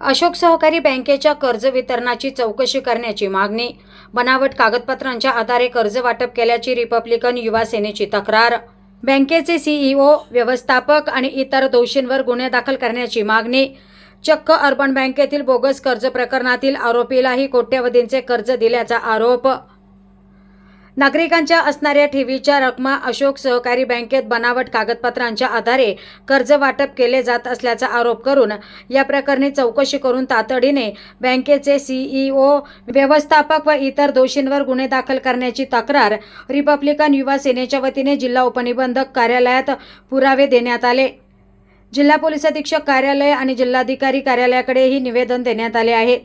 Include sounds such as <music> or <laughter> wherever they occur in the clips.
अशोक सहकारी बँकेच्या कर्ज वितरणाची चौकशी करण्याची मागणी. बनावट कागदपत्रांच्या आधारे कर्ज वाटप केल्याची रिपब्लिकन युवा सेनेची तक्रार. बँकेचे सीईओ व्यवस्थापक आणि इतर दोषींवर गुन्हे दाखल करण्याची मागणी. चक्क अर्बन बँकेतील बोगस कर्ज प्रकरणातील आरोपीलाही कोट्यवधींचे कर्ज दिल्याचा आरोप. नागरिकांच्या असणाऱ्या ठेवीच्या रकमा अशोक सहकारी बँकेत बनावट कागदपत्रांच्या आधारे कर्ज वाटप केले जात असल्याचा आरोप करून या प्रकरणी चौकशी करून तातडीने बँकेचे सीईओ व्यवस्थापक व इतर दोषींवर गुन्हे दाखल करण्याची तक्रार रिपब्लिकन युवा सेनेच्या वतीने जिल्हा उपनिबंधक कार्यालयात पुरावे देण्यात आले. जिल्हा पोलीस अधीक्षक कार्यालय आणि जिल्हाधिकारी कार्यालयाकडेही निवेदन देण्यात आले आहे.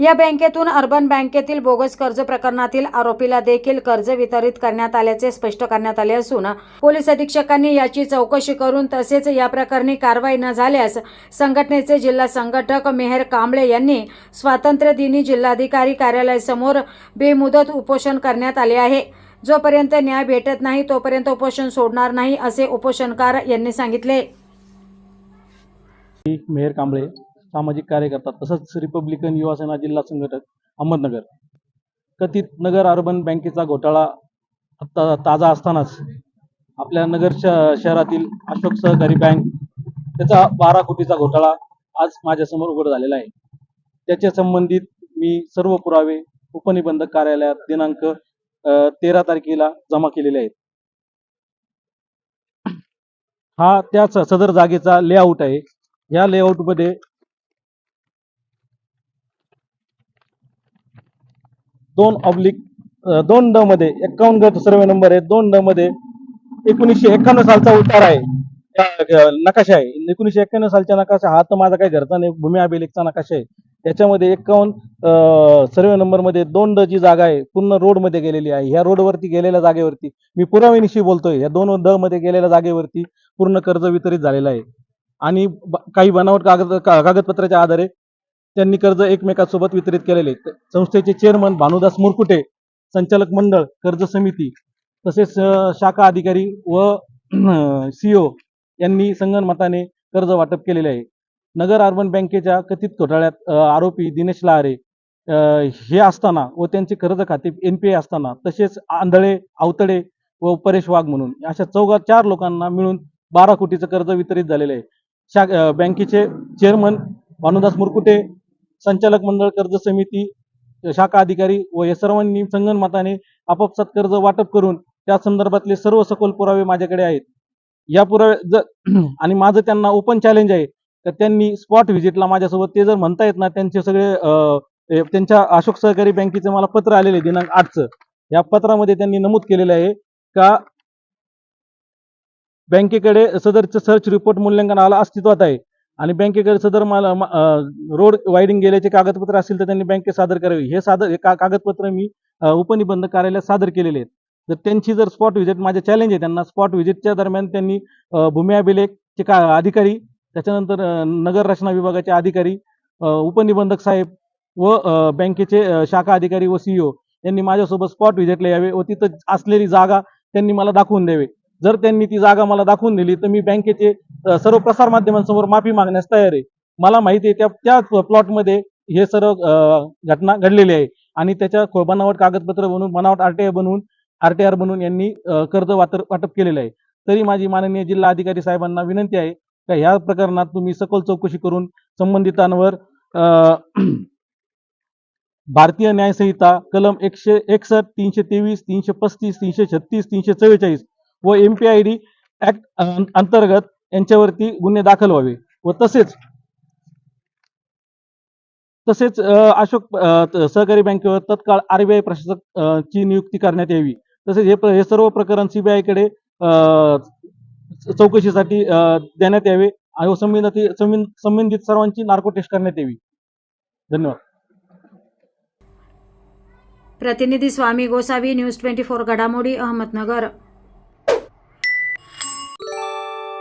या बँकेतून अर्बन बँकेतील बोगस कर्ज प्रकरणातील आरोपीला देखील कर्ज वितरित करण्यात आल्याचे स्पष्ट करण्यात आले असून पोलीस अधीक्षकांनी याची चौकशी करून तसेच या प्रकरणी कारवाई न झाल्यास संघटनेचे जिल्हा संघटक मेहर कांबळे यांनी स्वातंत्र्य दिनी जिल्हाधिकारी कार्यालयासमोर बेमुदत उपोषण करण्यात आले आहे. जोपर्यंत न्याय भेटत नाही तोपर्यंत उपोषण सोडणार नाही असे उपोषणकार यांनी सांगितले. मेहर कांबळे सामाजिक कार्यकर्ता तसंच रिपब्लिकन युवा सेना जिल्हा संघटक अहमदनगर. कथित नगर अर्बन बँकेचा घोटाळा आत्ता ताजा असतानाच आपल्या नगर शहरातील अशोक सहकारी बँक त्याचा बारा कोटीचा घोटाळा आज माझ्यासमोर उघड झालेला आहे. त्याच्या संबंधित मी सर्व पुरावे उपनिबंधक कार्यालयात दिनांक तेरा तारखेला जमा केलेले आहेत. हा त्याच सदर जागेचा लेआउट आहे. या लेआउटमध्ये दोन ऑब्लिक दोन ड मध्ये एक्कावन्न गट सर्वे नंबर आहे दोन ड मध्ये एकोणीसशे एक्क्याण्णव सालचा उतार आहे. नकाशा आहे. एकोणीसशे एक्क्याण्णव सालचा नकाशा हा तर माझा काही घरचा नाही भूमी अभिलेखचा नकाशा आहे. त्याच्यामध्ये एक्कावन्न सर्वे नंबरमध्ये दोन ड जी जागा आहे पूर्ण रोडमध्ये गेलेली आहे. ह्या रोडवरती गेलेल्या जागेवरती मी पुराव्यानिशी बोलतोय या दोन ड मध्ये गेलेल्या जागेवरती पूर्ण कर्ज वितरित झालेलं आहे. आणि काही बनावट कागद कागदपत्राच्या आधारे त्यांनी कर्ज एकमेकांसोबत वितरित केलेले. संस्थेचे चेअरमन भानुदास मुरकुटे संचालक मंडळ कर्ज समिती तसेच शाखा अधिकारी व सीओ यांनी संगणमताने कर्ज वाटप केलेले आहे. नगर अर्बन बँकेच्या कथित घोटाळ्यात आरोपी दिनेश लहारे हे असताना व त्यांचे कर्ज खाते एनपीए असताना तसेच आंधळे आवतडे व परेश वाघ म्हणून अशा चौघा चार लोकांना मिळून बारा कोटीचं कर्ज वितरित झालेलं आहे. शा बँकेचे चेअरमन भानुदास मुरकुटे संचालक मंडळ कर्ज समिती शाखा अधिकारी व या सर्वांनी संगणमताने आपापसात कर्ज वाटप करून त्या संदर्भातले सर्व सखोल पुरावे माझ्याकडे आहेत. या पुरावे ज <clears throat> आणि माझं त्यांना ओपन चॅलेंज आहे. तर त्यांनी स्पॉट व्हिजिटला माझ्यासोबत ते जर म्हणता येत ना त्यांचे सगळे त्यांच्या अशोक सहकारी बँकेचं मला पत्र आलेले दिनांक आठचं. या पत्रामध्ये त्यांनी नमूद केलेलं आहे का बँकेकडे सदरचं सर्च रिपोर्ट मूल्यांकनाला अस्तित्वात आहे. आणि बँकेकडे सदर मला रोड वायडिंग गेल्याचे कागदपत्र असतील तर त्यांनी बँकेत सादर करावे. हे सादर हे का- कागदपत्र मी उपनिबंधक कार्यालयात सादर केलेले आहेत. तर त्यांची जर स्पॉट व्हिजिट माझे चॅलेंज आहे त्यांना स्पॉट व्हिजिटच्या दरम्यान त्यांनी भूमी अभिलेखचे का अधिकारी त्याच्यानंतर नगर रचना विभागाचे अधिकारी उपनिबंधक साहेब व बँकेचे शाखा अधिकारी व सीईओ यांनी माझ्यासोबत स्पॉट व्हिजिटला यावे व तिथं असलेली जागा त्यांनी मला दाखवून द्यावे. जर त्यांनी ती जागा मला दाखवून दिली तर मी बँकेचे सर्व प्रसार माध्यमांसमोर माफी मागण्यास तयार आहे. मला माहिती आहे त्या त्या प्लॉटमध्ये हे सर्व घटना घडलेली आहे. आणि त्याच्या बनावट कागदपत्र बनवून बनावट आरटीआय बनवून आरटीआर बनवून यांनी कर्ज वाटप वाटप केलेलं आहे. तरी माझी माननीय जिल्हा अधिकारी साहेबांना विनंती आहे का ह्या प्रकरणात तुम्ही सखोल चौकशी करून संबंधितांवर अ, भारतीय न्यायसंहिता कलम एकशे एकसष्ट तीनशे तेवीस तीनशे पस्तीस तीनशे छत्तीस तीनशे चव्वेचाळीस व एमपीआयडी ऍक्ट अंतर्गत यांच्यावरती गुन्हे दाखल व्हावे व तसेच तसेच अशोक सहकारी बँकेवर तत्काळ आरबीआय प्रशासक ची नियुक्ती करण्यात यावी. तसेच हे हे सर्व प्रकरण सीबीआयकडे चौकशीसाठी देण्यात यावे. आणि संबंधित संबंधित सर्वांची नार्को टेस्ट करण्यात यावी. धन्यवाद. प्रतिनिधी Swami Gosavi news twenty four घडामोडी अहमदनगर.